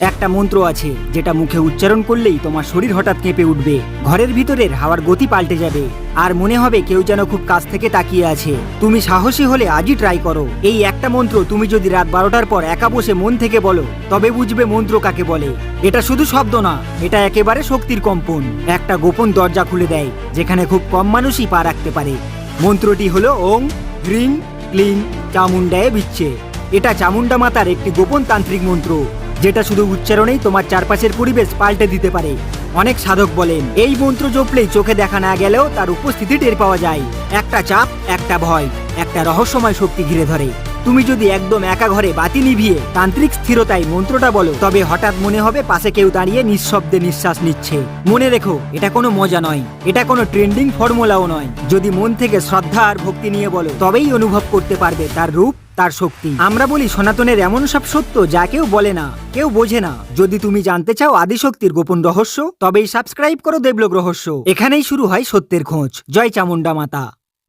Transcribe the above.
একটা মন্ত্র আছে, যেটা মুখে উচ্চারণ করলেই তোমার শরীর হঠাৎ কেঁপে উঠবে। ঘরের ভিতরের হাওয়ার গতি পাল্টে যাবে। আর মনে হবে কেউ যেন খুব কাছ থেকে তাকিয়ে আছে। তুমি সাহসী হলে আজই ট্রাই করো। এই একটা মন্ত্র তুমি যদি রাত বারোটার পর একা বসে মন থেকে বলো, তবে বুঝবে মন্ত্র কাকে বলে। এটা শুধু শব্দ না, এটা একেবারে শক্তির কম্পন। একটা গোপন দরজা খুলে দেয়, যেখানে খুব কম মানুষই পা রাখতে পারে। মন্ত্রটি হলো ওং হ্রিং ক্লিং চামুন্ডায় বিচ্ছে। এটা চামুন্ডা মাতার একটি গোপন তান্ত্রিক মন্ত্র। যেটা শুধু উচ্চারণেই তোমার চারপাশের পরিবেশ পাল্টে দিতে পারে। অনেক সাধক বলেন, এই মন্ত্র জপলেই চোখে দেখা না গেলেও তার উপস্থিতি টের পাওয়া যায়। একটা চাপ, একটা ভয়, একটা রহস্যময় শক্তি ঘিরে ধরে। তুমি যদি একদম একা ঘরে বাতি নিভিয়ে তান্ত্রিক স্থিরতায় মন্ত্রটা বলো, তবে হঠাৎ মনে হবে পাশে কেউ দাঁড়িয়ে নিঃশব্দে নিঃশ্বাস নিচ্ছে। মনে রেখো, এটা কোনো মজা নয়, এটা কোনো ট্রেন্ডিং ফর্মুলাও নয়। যদি মন থেকে শ্রদ্ধা আর ভক্তি নিয়ে বলো, তবেই অনুভব করতে পারবে তার রূপ তার শক্তি। আমরা বলি, সনাতনের এমন সব সত্য যা কেউ বলে না, কেউ বোঝে না। যদি তুমি জানতে চাও আদিশক্তির গোপন রহস্য, তবেই সাবস্ক্রাইব করো দেবলোক রহস্য। এখানেই শুরু হয় সত্যের খোঁজ। জয় চামুন্ডা মাতা।